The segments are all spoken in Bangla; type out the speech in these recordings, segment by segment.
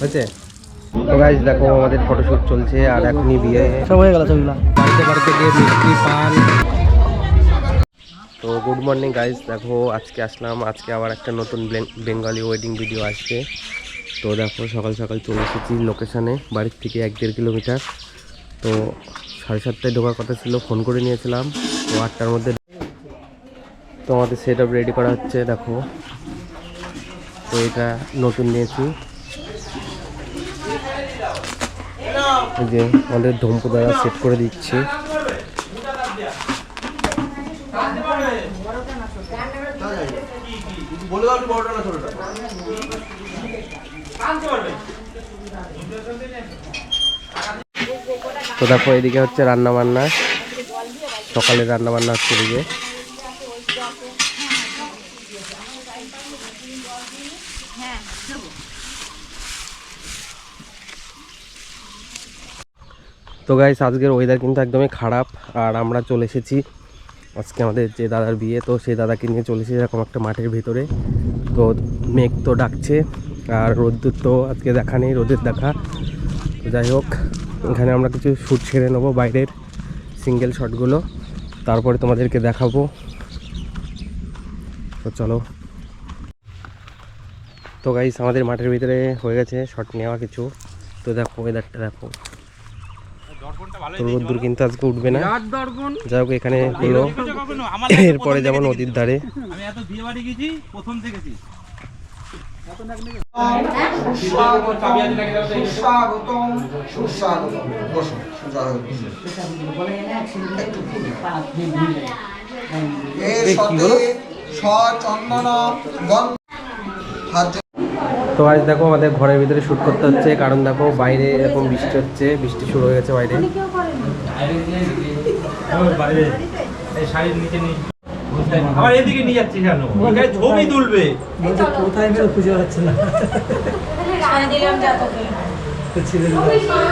হয়েছে? তো গাইজ দেখো আমাদের ফটোশ্যুট চলছে আর এখনই বিয়ে। সব হয়ে গেল ছবিগুলো। বাড়িতে বাড়িতে গিয়ে মিষ্টি পান। তো গুড মর্নিং গাইজ দেখো আজকে আসলাম। আজকে আবার একটা নতুন বেঙ্গলি ওয়েডিং ভিডিও আসছে তো দেখো সকাল সকাল চলে এসেছি লোকেশানে বাড়ির থেকে এক দেড় কিলোমিটার তো সাড়ে সাতটায় ঢোকার কথা ছিল ফোন করে নিয়েছিলাম। তো আটটার মধ্যে তো আমাদের সেট আপ রেডি করা হচ্ছে দেখো। তো এটা নতুন নিয়েছি। এই যে আমাদের ধম্পু দ্বারা সেট করে দিচ্ছি। তো দেখো, এদিকে হচ্ছে রান্না বান্না সকালে রান্না বান্না হচ্ছে এদিকে। তো গাইস আজকের ওয়েদার কিন্তু একদমই খারাপ। আর আমরা চলে এসেছি আজকে আমাদের যে দাদার বিয়ে, তো সেই দাদাকে নিয়ে চলে এসেছি এরকম একটা মাঠের ভিতরে। তো মেঘ তো ডাকছে, আর রোদ্দুর তো আজকে দেখা নেই, রোদের দেখা। তো যাই হোক, এখানে আমরা কিছু শ্যুট ছেড়ে নেব বাইরের সিঙ্গেল শটগুলো তারপরে তোমাদেরকে দেখাবো। তো চলো। তো গাইস আমাদের মাঠের ভিতরে হয়ে গেছে শট নেওয়া কিছু। তো দেখো ওয়েদারটা দেখো। তো রোদ্দুর কিন্তু আজকে উঠবে না। যাই হোক এখানে হলো। এরপরে যেমন নদীর ধারে। সচন্দন গন্ধ হাত তো আজ দেখো আমাদের ঘরের ভিতরে শ্যুট করতে হচ্ছে কারণ দেখো বাইরে এরকম বৃষ্টি হচ্ছে বৃষ্টি শুরু হয়ে গেছে বাইরে। বাইরে এই শাড়ির নিচে নিয়ে এদিকে নিয়ে যাচ্ছি কেন? ছবি তুলবে। কোথায় খুঁজে পাচ্ছে না? তো ছেলেগুলো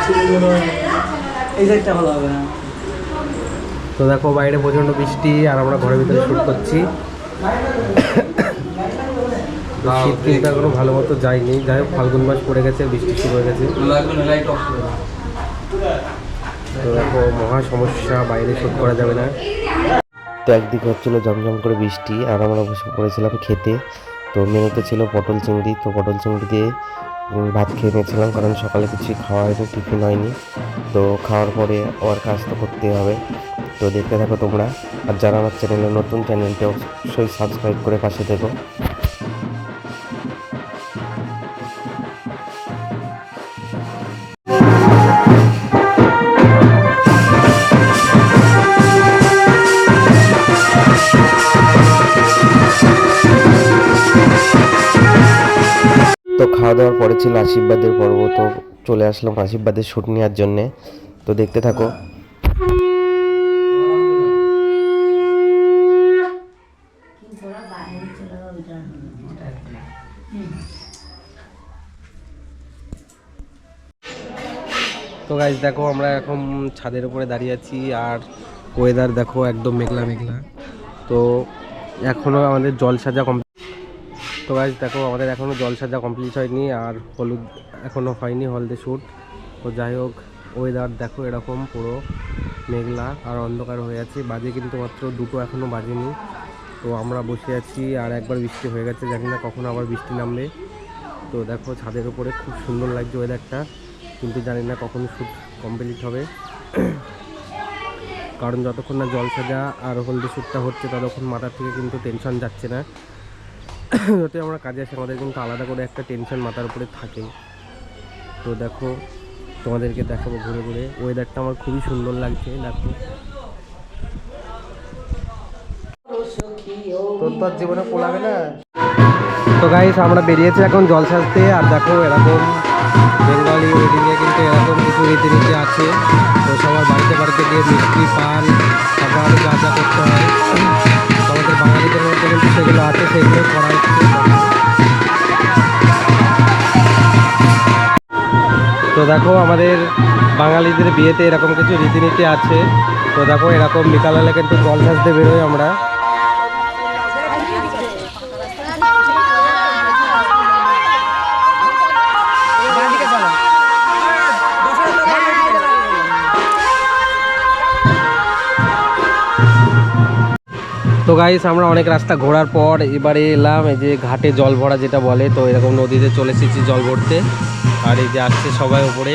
ছেলেগুলো এই সাইডটা ভালো হবে না। তো দেখো বাইরে প্রচণ্ড বৃষ্টি আর আমরা ঘরের ভিতরে শ্যুট করছি। শীত কিন্তু এখনও ভালো মতো যায়নি। যাই হোক ফাল্গুন মাস পড়ে গেছে বৃষ্টি শুরু হয়ে গেছে। তো দেখো মহা সমস্যা বাইরে শ্যুট করা যাবে না। তো একদিকে হচ্ছিল জমজম করে বৃষ্টি আর আমরা বসে পড়েছিলাম খেতে। তো মেনুতে ছিল পটল চিংড়ি। তো পটল চিংড়ি দিয়ে ভাত খেয়ে নিয়েছিলাম কারণ সকালে কিছুই খাওয়া হয়নি টিফিন হয়নি। তো খাওয়ার পরে আবার কাজ তো করতেই হবে। তো দেখতে থাকো তোমরা। আর যারা আমার চ্যানেলে নতুন চ্যানেলটা অবশ্যই সাবস্ক্রাইব করে পাশে থেকো। খাওয়া দাওয়ার পরে ছিল আশীর্বাদের পর্ব, তো চলে আসলাম আশীর্বাদের শ্যুট নেওয়ার জন্যে। তো দেখতে থাকো। তো গাইজ দেখো, আমরা এখন ছাদের উপরে দাঁড়িয়ে আছি, আর ওয়েদার দেখো একদম মেঘলা মেঘলা তো এখনও আমাদের জল সাজা তো গাইজ দেখো, আমাদের এখনও জল সাজা কমপ্লিট হয়নি আর হলুদ এখনও হয়নি, হলদে শ্যুট তো যাই হোক ওয়েদার দেখো এরকম পুরো মেঘলা আর অন্ধকার হয়ে আছে। বাজে কিন্তু মাত্র দুটো এখনও বাজেনি। তো আমরা বসে আছি আর একবার বৃষ্টি হয়ে গেছে, জানি না কখন আবার বৃষ্টি নামবে। তো দেখো, ছাদের উপরে খুব সুন্দর লাগছে ওয়েদারটা কিন্তু জানি না কখন শ্যুট কমপ্লিট হবে। কারণ যতক্ষণ না জল সাজা আর হলদে শ্যুটটা হচ্ছে, ততক্ষণ মাথার থেকে কিন্তু টেনশন যাচ্ছে না। যতই আমরা কাজে আসি, আমাদের কিন্তু আলাদা করে একটা টেনশন মাথার উপরে থাকে। তো দেখো, তোমাদেরকে দেখাবো ঘুরে ঘুরে। ওয়েদারটা আমার খুবই সুন্দর লাগছে, দেখো। তো গাইস আমরা বেরিয়েছি এখন জল সাজতে আর দেখো এরকম বেঙ্গলি ওয়েডিংয়ে কিন্তু এরকম কিছু রীতিনীতি আছে। তো সবার বাড়িতে বাড়িতে গিয়ে মিষ্টি, পান, খাবার যা যা করতে হয়। আমাদের বাঙালিদের মধ্যে কিন্তু সেগুলো আছে সেগুলো করা তো দেখো, আমাদের বাঙালিদের বিয়েতে এরকম কিছু রীতিনীতি আছে। তো দেখো, এরকম বিকালবেলা কিন্তু জল সাজতে বেরোই আমরা। তো গাইস আমরা অনেক রাস্তা ঘোরার পর এবারে এলাম এই যে ঘাটে জল ভরা যেটা বলে তো এরকম নদীতে চলে এসেছি জল ভরতে আর এই যে আসছে সবাই উপরে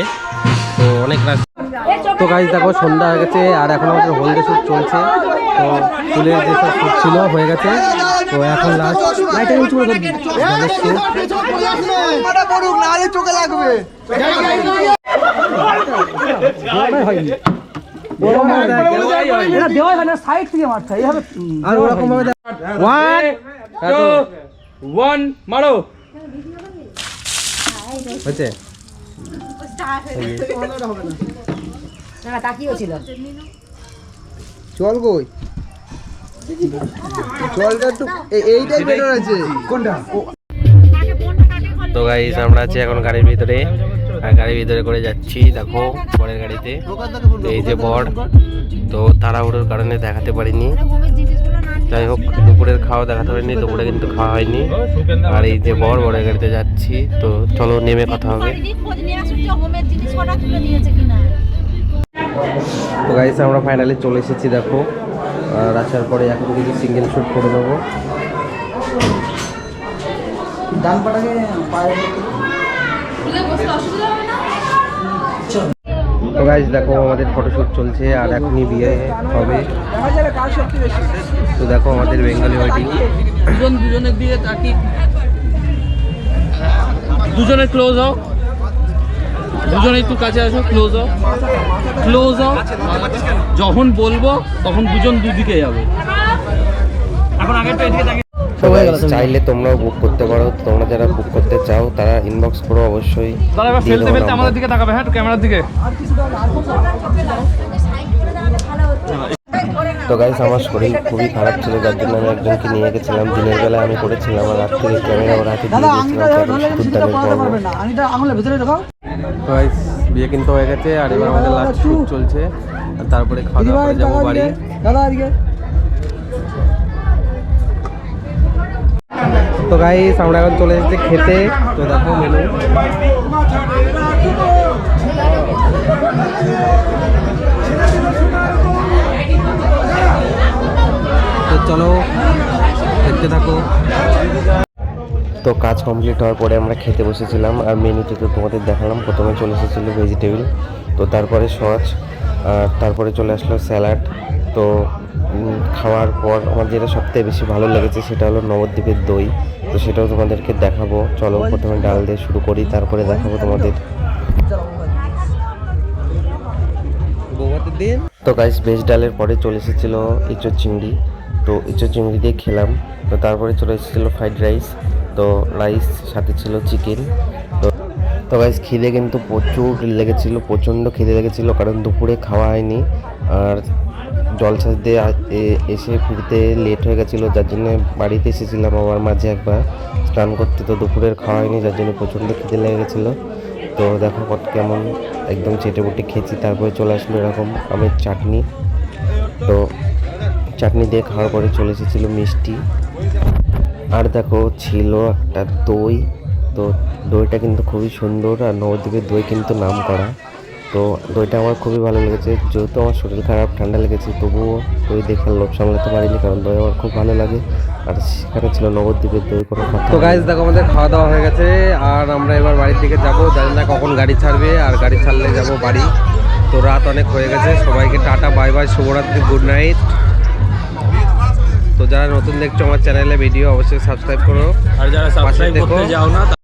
তো অনেক রাস্তা তো গাইস দেখো সন্ধ্যা হয়ে গেছে আর এখন আমাদের হলদে শ্যুট চলছে তো ফুলের যেসব শ্যুট ছিল হয়ে গেছে তো এখন লাস্ট লাইটটা করে ধরবি। লাগবে চল কই জলটা একটু এইটাই বেটার আছে কোনটা তো গাইস আমরা আছি এখন গাড়ির ভিতরে। গাড়ির ভিতরে করে যাচ্ছি, দেখো, বরের গাড়িতে। এই যে বর, তো তাড়াহুড়োর কারণে দেখাতে পারিনি। যাই হোক, দুপুরের খাওয়া দেখাতে পারিনি, দুপুরে কিন্তু খাওয়া হয়নি। আর এই যে বর, বরের গাড়িতে যাচ্ছি, তো চলো, নেমে কথা হবে। তো গাইস আমরা ফাইনালি চলে এসেছি, দেখো। আর আসার পরে এখন কিছু সিঙ্গেল শুট করে দেবো ডান পাটাকে পায়ে তো গাইস দেখো আমাদের ফটোশুট চলছে আর এখনই বিয়ে হবে। তো দেখো আমাদের বেঙ্গলি ওয়েডিং দুজন দুজনের দিকে তাকি দুজনে ক্লোজ হও। দুজনে একটু কাছে আসো ক্লোজ হও। ক্লোজ হও। যখন বলব তখন দুজন দুদিকে যাবে। তো guys, চাইলে তোমরাও বুক করতে পারো। তোমরা যারা বুক করতে চাও তারা ইনবক্স করো অবশ্যই দিয়ে দেবো number। দিকে তাকাবে হ্যাঁ ক্যামেরার দিকে। তো গাইস আমার শরীর খুবই খারাপ ছিল যার জন্য আমি একজনকে নিয়ে গেছিলাম। দিনের বেলা আমি করেছিলাম আর রাত থেকে ক্যামেরা ওর হাতে দিয়ে দিয়েছিলাম তো তো বিয়ে কিন্তু হয়ে গেছে আর এবার আমাদের লাস্ট শুট চলছে। আর তারপরে খাওয়া দাওয়া করে যাব বাড়ি। দাদা তো গাইস আমরা এখন চলে এসেছি খেতে। তো দেখো মেনু তো চলো, দেখতে থাকো। তো কাজ কমপ্লিট হওয়ার পরে আমরা খেতে বসেছিলাম, আর মেনুতে তো তোমাদের দেখালাম, প্রথমে চলে এসেছিল ভেজিটেবল তো তারপরে সস, আর তারপরে চলে আসলো স্যালাড তো খাওয়ার পর আমার যেটা সবথেকে বেশি ভালো লেগেছে সেটা হলো নবদ্বীপের দই। তো সেটাও তোমাদেরকে দেখাবো। চলো প্রথমে ডাল দিয়ে শুরু করি, তারপরে দেখাবো তোমাদের। তো গাইস ভেজ ডালের পরে চলে এসেছিল ইঁচড় চিংড়ি। তো ইঁচড় চিংড়ি দিয়ে খেলাম। তো তারপরে চলে এসেছিল ফ্রাইড রাইস তো রাইস সাথে ছিল চিকেন তো তো গাইস খিদে কিন্তু প্রচুর লেগেছিল, প্রচণ্ড খিদে লেগেছিল, কারণ দুপুরে খাওয়া হয়নি। আর জলসাজ দিয়ে এসে ফিরতে লেট হয়ে গেছিল, যার জন্য বাড়িতে এসেছিলাম আবার মাঝে একবার। স্নান করতে তো দুপুরের খাওয়া হয়নি, যার জন্য প্রচণ্ড খিদে লেগে গেছিল। তো দেখো কত কেমন একদম চেটে বুটে খেয়েছি, তারপরে চলে আসলো এরকম আমের চাটনি। তো চাটনি দিয়ে খাওয়ার পরে চলে এসেছিল মিষ্টি। আর দেখো ছিল একটা দই, তো দইটা কিন্তু খুবই সুন্দর, আর নবদ্বীপের দই কিন্তু নাম করা তো দইটা আমার খুবই ভালো লেগেছে। যেহেতু আমার শরীর খারাপ ঠান্ডা লেগেছে তবুও দই দেখে লোভ সামলাতে পারিনি কারণ দই আমার খুব ভালো লাগে। আর সেখানে ছিল নবদ্বীপের দই কোনো কথা তো গাইজ দেখো আমাদের খাওয়া দাওয়া হয়ে গেছে আর আমরা এবার বাড়ির দিকে যাব। জানি না কখন গাড়ি ছাড়বে আর গাড়ি ছাড়লে যাব বাড়ি। তো রাত অনেক হয়ে গেছে সবাইকে টাটা বাই বাই শুভরাত্রি গুড নাইট তো যারা নতুন দেখছ আমার চ্যানেলে ভিডিও অবশ্যই সাবস্ক্রাইব করো। আর যারা সাবস্ক্রাইব করতে যাও না